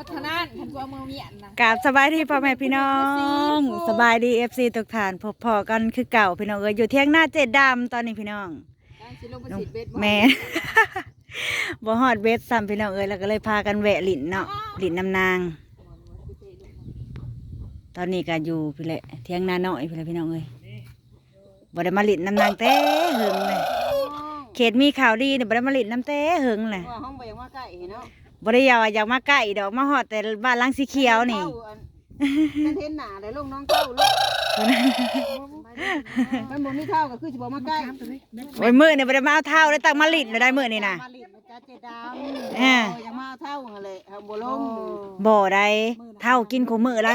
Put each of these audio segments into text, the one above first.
พัฒนานทันกว่ามือเมียนนะกราบสบายดีพ่อแม่พี่น้อง สบายดีเอฟซีทุกท่านพบพอกันคือเก่าพี่น้องเอ้ยอยู่เที่ยงหน้าเจ็ดดำตอนนี้พี่น้องการสิลงประสิทธิ์เบ็ดบ่แม่ บ่ฮอดเวทซ้ำพี่น้องเอ้ยแล้วก็เลยพากันแวะหลินเนาะหลินน้ำนาง ตอนนี้ก็อยู่พี่แหละเที่ยงหน้าน้อยพี่แหละพี่น้องเอ้ยบ่ได้มาหลินน้ำนางแต่หึงเลยเขตมีข่าวดีเนี่ยบ่ได้มาหลินน้ำแต่หึงเลยว่าห้องไปยังว่าใกล้เนาะ บ่ได้อยากว่าอยากมาใกล้ดอกมาฮอดแต่บ้านหลังสีเขียวนี่มันเห็นหน้าได้ลงน้องเข้าลูกมันบ่มีเท่าก็คือสิบ่มาใกล้โอ้ยมือเนี่ยบ่ได้มาเอาเท้าได้ตั้งมาหลินได้มือนี่นะมาลิดมาจ้าเจดำอ่ายังมาเท่าหั่นแหละเฮาบ่ลงบ่ได้เท่ากินขมมืออะไร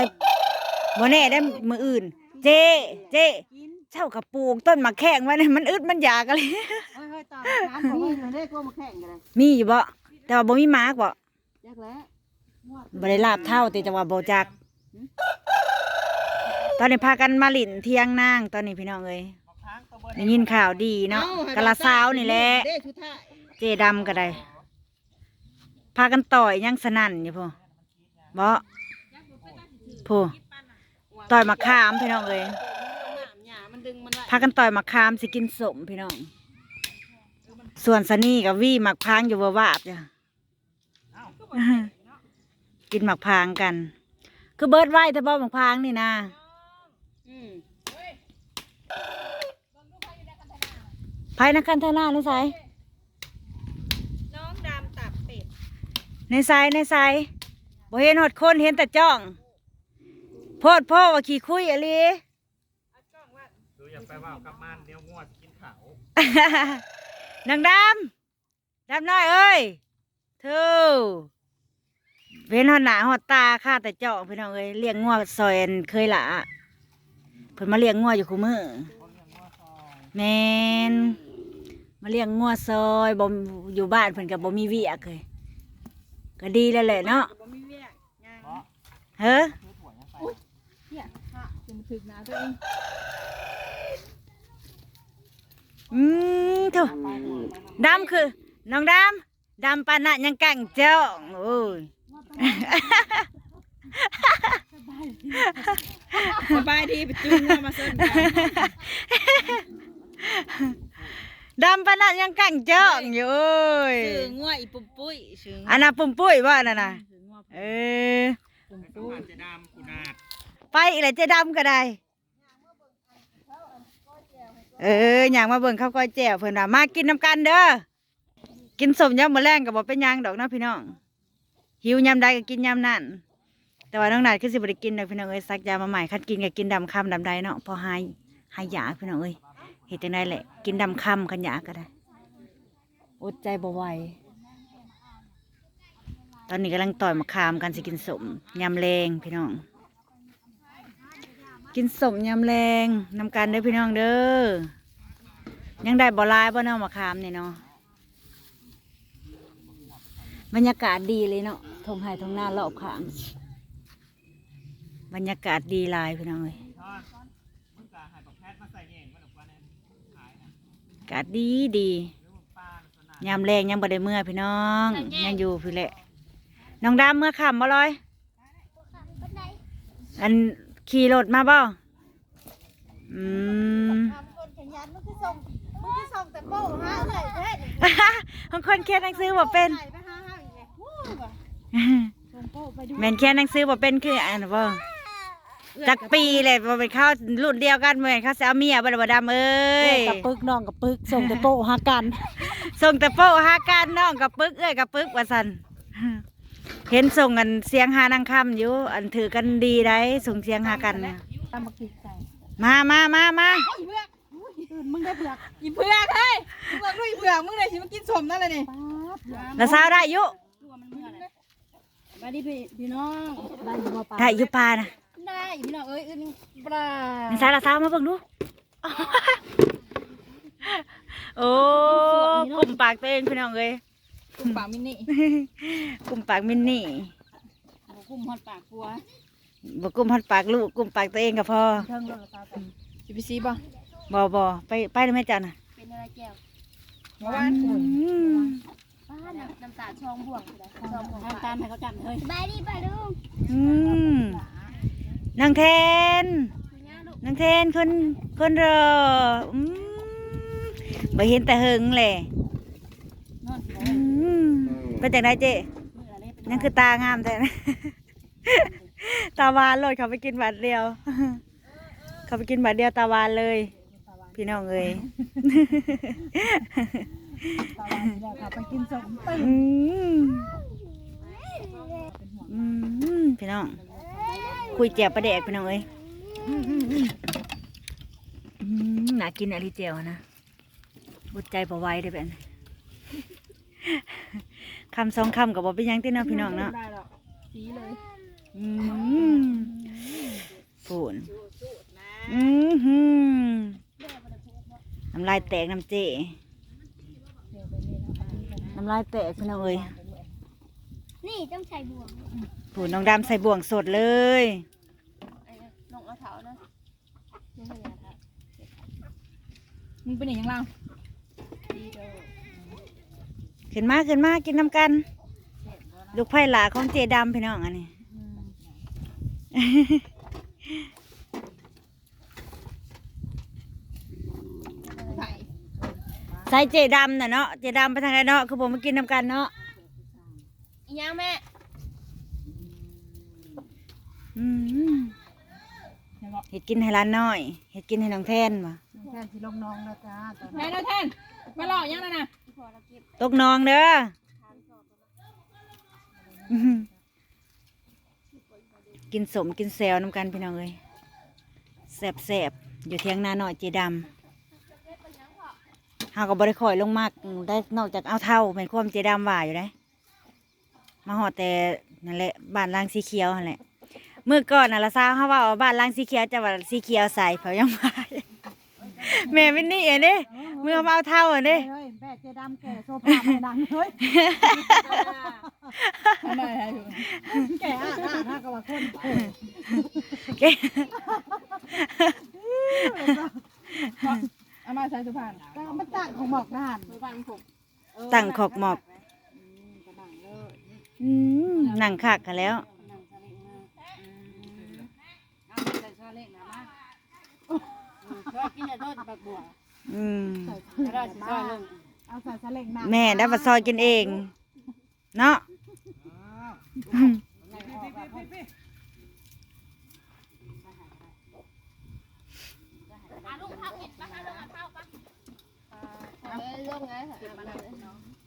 บ่แน่ได้มืออื่น เจเจเจ้ากับปลูกต้นมะแข้งไว้เนี่ยมันอึดมันอยากอะไรเฮ้ยๆตามน้ำของมันได้ก็มาแข่งกันเลยมีอยู่บ่ แต่ว่าบ่มีหมากบ่จักแล้วบ่ได้ลาบเท่าแต่จังว่าบ่จัก ตอนนี้พากันมาหลินเที่ยงนางตอนนี้พี่น้องเอ้ยได้ยินข่าวดีเนาะกะละสาวนี่แหละเด้ชุดท้ายเจดำก็ได้ พากันต่อยยังสนั่นอยู่พ่อบ่พ่อต่อยมะขามพี่น้องเอ้ยน้ำหญ้ามันดึงมันไว้พากันต่อยมะขามสิกินสมพี่น้อง ส่วนสนี่กับวี่หมักพางอยู่บ่วาบจ้ะ กินหมักพางกัน คือเบิดไว้แต่บ่หมักพางนี่นะอืมไผนักกันเท่าหน้าในสายน้องดำตับเป็ด ในสายในสายบ่เห็นหดคนเห็นแต่จ้อง โพดพ่อว่าขี้คุยอะลีดูอย่าไปว่ากับมันเดี๋ยวงวดกินเขานางดำ ดำน้อยเอ้ยเธอ เว้นหอดหนาหอดตาข้าแต่เจ้าพี่น้องเอ้ยเลี้ยงงัวซอยอันเคยละเพิ่นมาเลี้ยงงัวอยู่คู่มือแมนมาเลี้ยงงัวซอยบ่อยู่บ้านเพิ่นกับบ่มีเวียกเลยก็ดีแล้วแหละเนาะบ่มีเวียกงานเฮ้อเนี่ยค่ะจะมาถึงหนาตัวเองอืมเถอะดำคือ น้องดำดำปานนะยังกังเจ้าโอ้ย สบายดีไปจุงมาเส้นดำปานนะยังกังเจ้าอยู่เอ้ยชื่องัวอีปุ้มปุ้ยชื่ออันน่ะปุ่มปุ้ยว่านั่นน่ะชื่องัวเออปุ้มต้อปุ้งยการจะดำกูนาดไปอีกแล้วเจ๊ดำก็ได้ เอออย่างมาเบิ่งข้าวก้อยแจ่วเพิ่นว่ามากินน้ำกันเด้อกินสมยำมื้อแรงก็บ่เป็นหยังดอกเนาะพี่น้อง หิวยำใดก็กินยำนั่นแต่ว่าน้องนาดคือสิบ่ได้กินดอกพี่น้องเอ้ยซักยามาใหม่คัดกินก็กินดำคำดำใดเนาะพอหายหายยาพี่น้องเอ้ยเฮ็ดจังไดแหละ กินดำคำกันยาก็ได้อดใจบ่ไหวตอนนี้กำลังต่อยมะขามกันสิกินสมยำแรงพี่น้อง กินสมยำแรงนำกันเด้อพี่น้องเด้อยังได้บ่ลายบ่เนาะมะขามนี่เนาะบรรยากาศดีเลยเนาะ ทงไห้ทงหน้ารอบข้างบรรยากาศดีหลายพี่น้องเอ้ยทอนมึงกะให้ปักแพทย์มาใส่เองมันออกมาเนี่ยขายนะอากาศดีดีหรือมึงป้าสนามยามแรงยังบ่ได้เมื่อพี่น้องยังอยู่พี่แหละ น้องดำเมื่อค่ำบ่ลอย อันขี่รถมาบ่อืมคนขยันมันคือส่งมันคือส่งแต่โป้หาเลยเฮ็ดบางคนเขียนหนังสือบ่เป็น แม่นเขียนหนังสือบ่เป็นคืออันบ่จักปีเลยบ่เป็นเข้ารุ่นเดียวกันเหมือนเขาสิเอาเมียบ่ได้บ่ดำเอ้ยกับปึกน้องกับปึกส่งแต่โป้หากันส่งแต่โป้หาการน้องกับปึกเอ้ยกับปึกว่าซั่นเห็นส่งกันเสียงหานางคำอยู่ อันถือกันดีได้ส่งเสียงหากันเนี่ยตามมากินใส่มามามามาอีเผือกอุ้ยมึงได้เผือกอีเผือกเฮ้ยเผือกด้วยอีเผือกมึงได้สิมากินสมนั่นเลยนี่แล้วสาวได้อยู่ มาดิพี่พี่น้องได้อยู่มาปลาได้อยู่ปลานะได้พี่น้องเอ้ยอึนปลาแล้วสาวละสาวมาเบิ่งดูโอ้กลุ่มปากตัวเองพี่น้องเอ้ยกุ้งปลามินิกลุ่มปากมินนี่กุ้งฮอดปากปัวบ่กลุ่มฮอดปากลูกกลุ่มปากตัวเองก็พอเทิงรถตาไปสิไปซีบ่บ่บ่ไปไปได้ไหมจ๊ะน่ะเป็นอะไรแก้วเมื่อวานอืม ปป้าน้ำน้ำตาลช่องบ่วงคืออะไรช่องบ่วงทำตามให้เขาจำเลยบายดีป้าลุงอืมนางแทนคุณย่าลูกนางแทนคนคนรออืมบ่เห็นแต่หึงแหละนอนสิอืมเป็นจังไดเจ๊มืออะไรเป็นนั่นคือตางามแต่นะ ตาวานโลดเขาไปกินบาทเดียว เขาไปกินบาทเดียวตาวานเลย พี่น้องเอ้ย ตาวันนี่แหละค่ะไปกินสมตึ้งอืมอืมพี่น้อง คุยแจวประแดกพี่น้องเอ้ยอืมน่ากินอะไรเจียวนะบดใจบ่ไหว้ได้อแบบนี้คำสองคำกับบ่เป็นหยังติเนาะพี่น้องเนาะได้หรอกสีเลยอืมฝุ่นอืมหืมน้ำลายแตกน้ำเจ น้ำลายแตกพี่น้องเอ้ยนี่ต้องใช้บ่วงฝุ่นน้องดำใส่บ่วงสดเลยไอ้น้องเอาเท้านะนี่คือยาทามึงเป็นอย่างไรดีเด้อขึ้นมาขึ้นมากินน้ำกัน ลูกไผ่หลาของเจดำพี่น้องอันนี้ ไผ่ ใส่เจดำน่ะเนาะเจดำไปทางไหนเนาะคือผมมากินน้ำกันเนาะอีหยังแม่อืมเห็ดกินให้ร้านน้อยเห็ดกินให้น้องแทนมาแทนสิลงน้องแล้วจ้าแทนนะแทนมาหลอกยังนะนะพอเราเก็บตกน้องเด้ออื้อหือกินสมกินแซวน้ำกันพี่น้องเลยแสบแสบๆอยู่เทียงนาหน่อยเจดำ เฮาก็บริคอยลงมากได้นอกจากเอาเท่าเป็นความเจดำว่าอยู่ได้มาหอดแต่นั่นแหละบ้านลางสีเขียวนั่นแหละเมื่อก่อนน่ะละซาวเขาว่าเอาบ้านลางสีเขียวจะว่าสีเขียวใสเผายังไงแม่เป็นนี่เองเด้เมื่อมาเอาเท่าเองเด้เฮ้ยแบกเจดำแก่โซฟาไม่ดังเฮ้ยทำไมอยู่แก่อะอะถ้ากับว่าคนโอ้ยเก่ งเอามาใส่สุพรรณก็มันตั้งของหมอกทหารสุพรรณผมตั้งขอกหมอกอืมนั่งคักกันแล้วกินแต่ทอดบักบัวอืมได้สิซอยลงเอาใส่สลิงนะแม่ได้มาซอยกินเอง เนาะ อาลุงเท้าเห็ดปะคะลงเอาเท้าปะเออลง ไง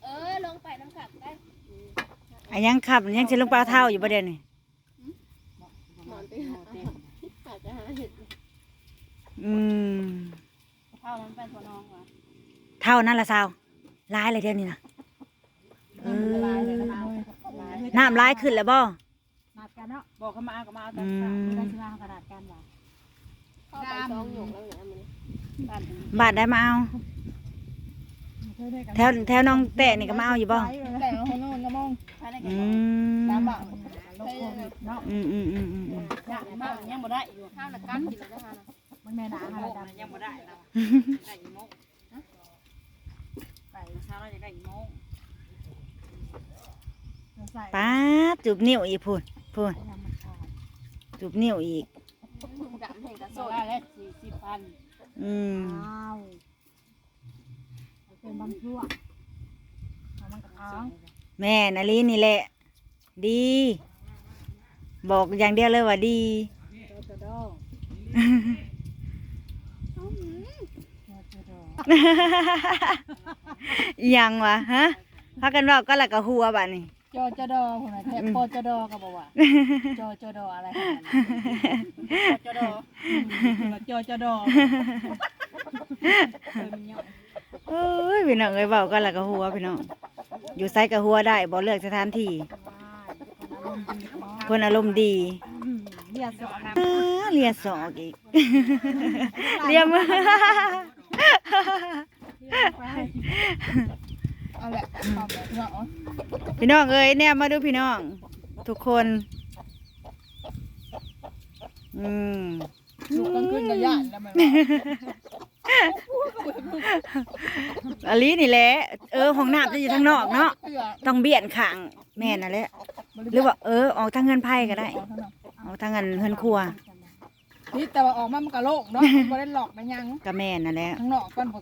เออลงไปน้ำขับได้อันยังขับอันยังสิลงไปเอาเท้าอยู่ประเด็นนี่หมอนตีอาจจะหาเห็ดอืมเท่านั้นเป็นตัวน้องว่ะเท่านั้นละสาวร้ายเลยเดี๋ยวนี้นะเออลายเลยนะลายน้ำร้ายขึ้นแล้วบ่นัดกันเนาะบอกเขามาเอาก็มาเอาแต่อืสามมได้สิมาขนาดกันว่ะเข้าไปซองหยกแล้วเนี่ยมันบ้านบาทได้มาเอา แถวแถวน้องแตะนี่ก็มาเอาอยู่บ่แต่งของโน่นนะมองภายในกัอืนมน้ำบ่าวลงโควิดเนาะอืมอืมอืมอืมอืมยากมากยังบ่ได้อยู่ข้าวหนักกัดกินแล้วนะคะมันแม่หนาอะไรดำยังบ่ได้แล้วได้อีโมงไปเช้าเราจะได้อีโมงใส่ป้าดจูบนิ้วอีกพูดพูดจูบนิ้วอีกลุงดำแห่งกระโซโซได้แล้วสี่สิบพันอืมอ้าว เป็นบางช่วงเอามันกระท้องแม่นาลีนี่แหละ ดี บอกอย่างเดียวเลยว่าดีโดโดโดโดโดอิหยังวะฮะพากันบอกก็ละกะหัวบ้านี่จอจอดอคนไหนแทบปอจอดอก็บอกว่าจอจอดออะไรจอดอจอจอดอเคยมีเนาะเอ้ย พี่น้องเอ้ยเบาก็ละกะหัวพี่น้อง อยู่ไซกะหัวได้บ่เลือกสถานที่คนอารมณ์ดีเรียกสอนนะอ้าเลียศอกอีกเลียมือเอาแหละเอาแบบเนาะพี่น้องเอ้ยเนี่ยมาดูพี่น้อง ทุกคน อืมลูกกลางคืนก็ย่านแล้วมัน อลีนี่แหละ เออห้องน้ำจะอยู่ทางนอกเนาะ ต้องเบียนข้างแม่นั่นแหละ หรือว่าเออออกทางเงินไพ่ก็ได้ออกทางเงินเฮือนครัว นี่แต่ว่าออกมามันก็โลกเนาะบ่ได้หลอกนะยังก็แม่นั่นแหละข้างนอกกันบ่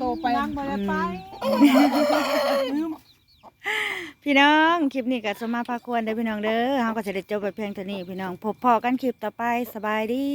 โตไปบ่ได้ไปพี่น้อง คลิปนี้ก็สมมาพาควรเด้อพี่น้องเด้อเฮาก็จะได้จบไปเพียงเท่านี้พี่น้อง พบพอกันคลิปต่อไปสบายดี